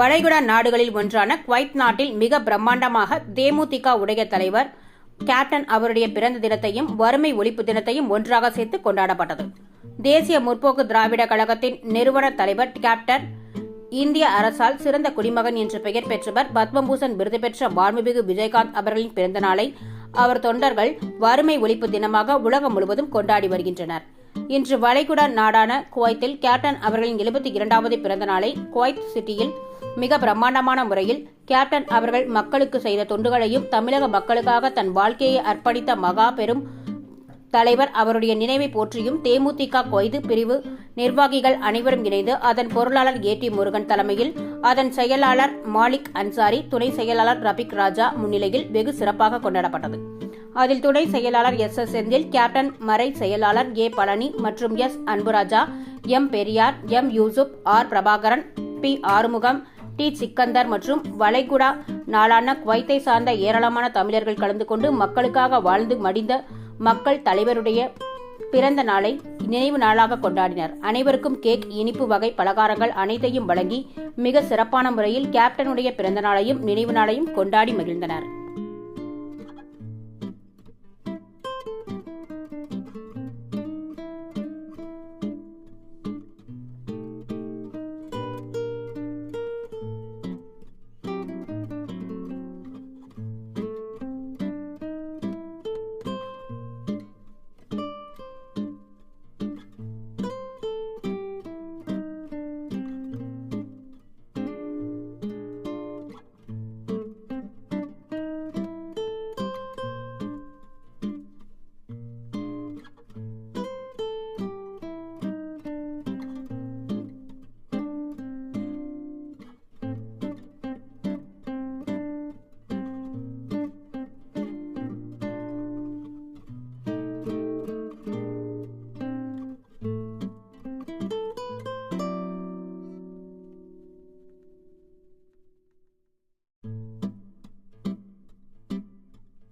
வளைகுடா நாடுகளில் ஒன்றான குவைத் நாட்டில் மிக பிரம்மாண்டமாக தேமுதிக உடைய தலைவர் கேப்டன் அவருடைய பிறந்த தினத்தையும் வறுமை ஒழிப்பு தினத்தையும் ஒன்றாக சேர்த்து கொண்டாடப்பட்டது. தேசிய முற்போக்கு திராவிட கழகத்தின் நிறுவன தலைவர் கேப்டன் இந்திய அரசால் சிறந்த குடிமகன் என்று பெயர் பெற்றவர் பத்மபூஷன் விருது பெற்ற வான்மிகு விஜயகாந்த் அவர்களின் பிறந்த நாளை அவர் தொண்டர்கள் வறுமை ஒழிப்பு தினமாக உலகம் முழுவதும் கொண்டாடி வருகின்றனர். இன்று வளைகுடா நாடான குவைத்தில் கேப்டன் அவர்களின் எழுபத்தி இரண்டாவது பிறந்த நாளை குவைத் சிட்டியில் மிக பிரம்மாண்டமான முறையில் கேப்டன் அவர்கள் மக்களுக்கு செய்த தொண்டுகளையும் தமிழக மக்களுக்காக தன் வாழ்க்கையை அர்ப்பணித்த மகா பெரும் தலைவர் அவருடைய நினைவை போற்றியும் தேமுதிக கொய்து பிரிவு நிர்வாகிகள் அனைவரும் இணைந்து அதன் பொருளாளர் ஏ டி முருகன் தலைமையில் அதன் செயலாளர் மாலிக் அன்சாரி துணை செயலாளர் ரபிக் ராஜா முன்னிலையில் வெகு சிறப்பாக கொண்டாடப்பட்டது. அதில் துணை செயலாளர் எஸ் எஸ் செந்தில் கேப்டன் மறை செயலாளர் ஏ பழனி மற்றும் S Anburaja M Periyar M Yusuf R Prabhakaran P Arumugam T Sikandar மற்றும் வளைகுடா நாளான குவைத்தை சார்ந்த ஏராளமான தமிழர்கள் கலந்து கொண்டு மக்களுக்காக வாழ்ந்து மடிந்த மக்கள் தலைவருடைய பிறந்த நாளை நினைவு நாளாக கொண்டாடினர். அனைவருக்கும் கேக் இனிப்பு வகை பலகாரங்கள் அனைத்தையும் வழங்கி மிக சிறப்பான முறையில் கேப்டனுடைய பிறந்த நாளையும் நினைவு நாளையும் கொண்டாடி மகிழ்ந்தனர்.